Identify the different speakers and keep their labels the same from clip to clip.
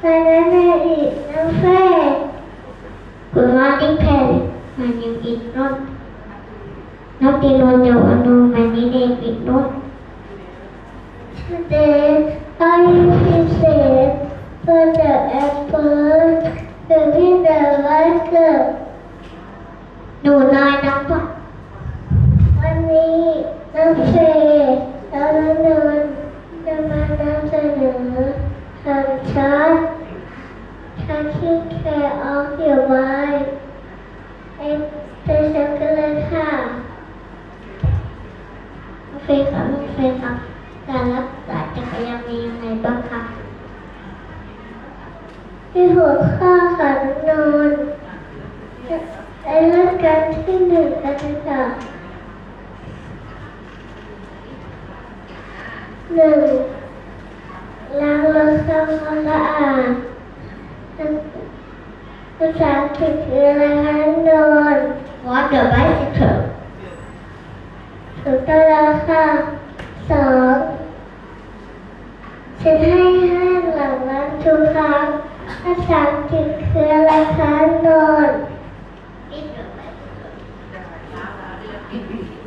Speaker 1: My name is Alfred. Good morning, parents. My name is Not. Not the one you know. My name is Not. Today, I will say for the apple to be the right girl. หนูน้อยน้องปะวันนี้น้องเฟย์แล้วน้องนนท์จะมานำเสนอคำชัด ชัดที่แค่ออกอยู่ไว้เอ็นเป็นสังกันเลยค่ะน้อเฟย์ครับน้อเฟย์ครับการรักษาจักรยานมียังไงบ้างคะที่หัวข้อค่ะนอนไอ้เรื่องการที่หนึ่งกันค่ะหนึ่งล้างรถทำความสะอาด ภาษาอังกฤษคืออะไรคะนอน What the bicycle ถูกต้องแล้วค่ะสองฉันให้ห้างหลังร้านทุกครั้งภาษาอังกฤษคืออะไรคะนอน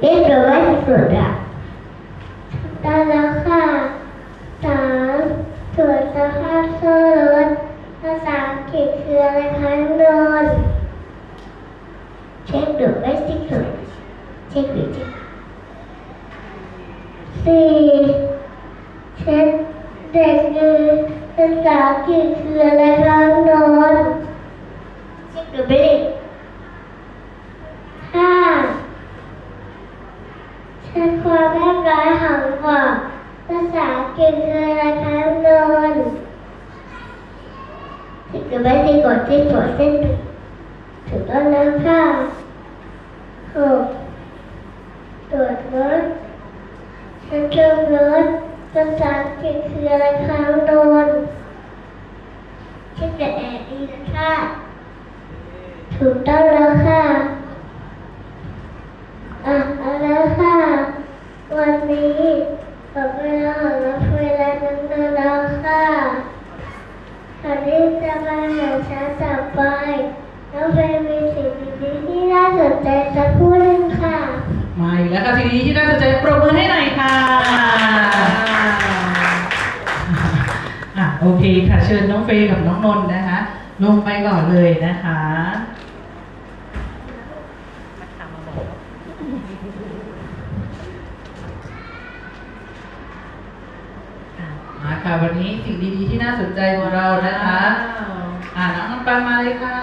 Speaker 1: เรียกหรือว่าที่สุดอะได้แล้วค่ะสามตรวจสภาพโซ่รถภาษาอังกฤษคืออะไรคะนนเช็คหรือไม่ที่สุด เช็คหรือเช็คสี่เช็คเด็กยืนภาษาอังกฤษคืออะไรคะนอนเช็คหรือไม่ด้ห้าเช็คความเรียบร้อยของหวกภาษาอังกฤษคืออะไรคะนอนถึงจะไม่ได้กดที่ตัวเส้นถูกต้องแล้วค่ะหก ตรวจรถฉันเครื่อรถภาษาอังกฤษคืออะไรคะโดนเช็คแต่แอบดีนะคะถูกต้องแล้วค่ะอะ มาอีกแล้วค่ะทีนี้ที่น่าสนใจ
Speaker 2: ปรบมือให้หน่อยค่ะอะโอเคค่ะ เชิญน้องเฟย์กับน้องนนท์นะคะ ลงไปก่อนเลยนะคะอะมาค่ะวันนี้สิ่งดีๆที่น่าสนใจของเรานะคะ อ่าน้องน้ำปังมาเลยค่ะ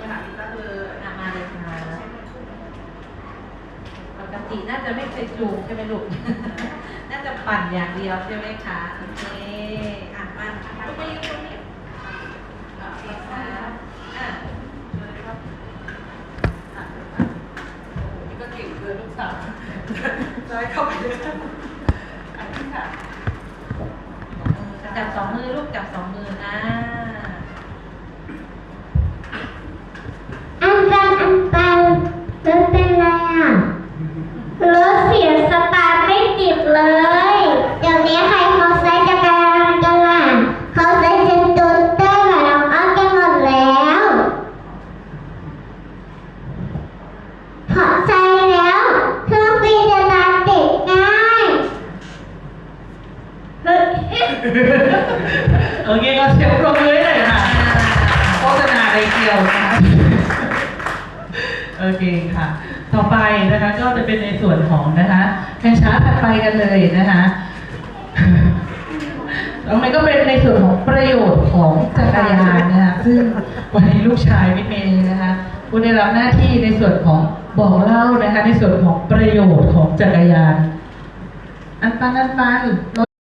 Speaker 3: อะมาเลยค่ะปกติน่าจะไม่เคยจูงใช่ไหมลูก น่าจะปั่นอย่างเดียวใช่ไหมคะโอเคอะมาลูกมายืนตรงนี้โอเคค่ะอะ
Speaker 2: นี่ก็เก่งเกินลูกสาวจะให้เข้าไปเลยอันนี้ค่ะ
Speaker 3: จับสองมือลูกจับสองมือนะ
Speaker 1: อันปันอันปันรถเป็นไรอะ รถเสียสตาร์ทไม่ติดเลย เดี๋ยวนี้ใครเขาใช้จักรยานกันล่ะเขาใช้เซ็นตูเตอร์กับน้องอ้อมกันหมดแล้วเพราะใช้แล้วเครื่องบินจะตามติดง่ายเฮ้ย
Speaker 2: โอเคก็เสียงปรบมือให้หน่อยค่ะโฆษณาอะไรเกี่ยวค่ะโอเคค่ะ ต่อไปนะคะก็จะเป็นในส่วนของนะคะแคนช้าถัดไปกันเลยนะคะตรงนี้ก็เป็นในส่วนของประโยชน์ของจักรยานนะคะซึ่งวันนี้ลูกชายพี่เมย์นะคะผู้ได้รับหน้าที่ในส่วนของบอกเล่านะคะในส่วนของประโยชน์ของจักรยาน อันปันอันปัน